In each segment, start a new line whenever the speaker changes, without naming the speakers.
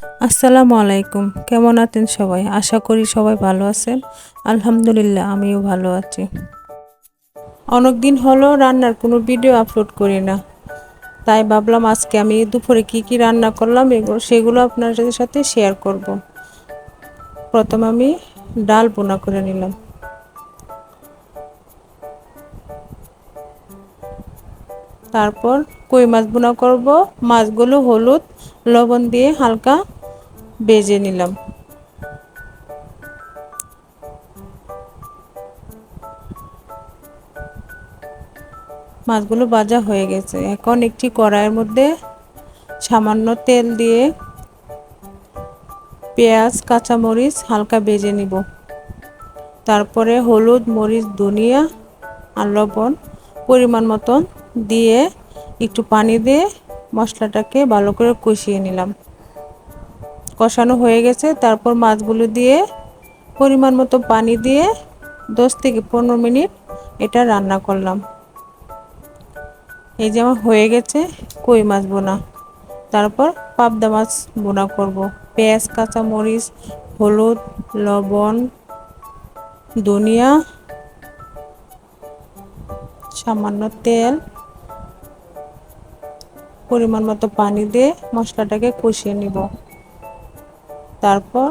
আসসালামু আলাইকুম। কেমন আছেন সবাই? আশা করি সবাই ভালো আছেন। আলহামদুলিল্লাহ, আমিও ভালো আছি। অনেক দিন হলো রান্নার কোনো ভিডিও আপলোড করি না। তাই ভাবলাম আজকে আমি দুপুরে কি কি রান্না করলাম এগুলো সেগুলো আপনাদের সাথে শেয়ার করব। প্রথম আমি ডাল বোনা করে নিলাম। তারপর কই মাছ বোনা করব? মাছগুলো হলুদ, লবণ দিয়ে হালকা বেজে নিলাম। মাছগুলো ভাজা হয়ে গেছে। এখন একটি কড়াইয়ের মধ্যে সামান্য তেল দিয়ে পেঁয়াজ, কাঁচামরিচ হালকা বেজে নিব। তারপরে হলুদ, মরিচ, ধনিয়া আর লবণ পরিমাণ মতন দিয়ে একটু পানি দিয়ে মশলাটাকে ভালো করে কষিয়ে নিলাম। কষানো হয়ে গেছে। তারপর মাছগুলো দিয়ে পরিমাণ মতো পানি দিয়ে দশ থেকে পনেরো মিনিট এটা রান্না করলাম। এই যে আমার হয়ে গেছে কই মাছ বোনা। তারপর পাবদা মাছ বোনা করব। পেঁয়াজ কাঁচা মরিচ হলুদ, লবণ, ধনিয়া, সামান্য তেল পরিমাণ মতো পানি দিয়ে মশলাটাকে কষিয়ে নিব। তারপর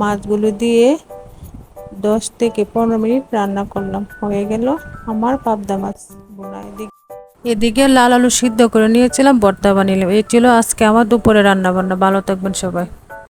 মাছগুলো দিয়ে দশ থেকে পনেরো মিনিট রান্না করলাম। হয়ে গেল আমার পাবদা মাছ। বোনা এদিকে এদিকে লাল আলু সিদ্ধ করে নিয়েছিলাম বর্তা বানিয়ে এই ছিল আজকে আমার দুপুরে রান্না বান্না ভালো থাকবেন সবাই।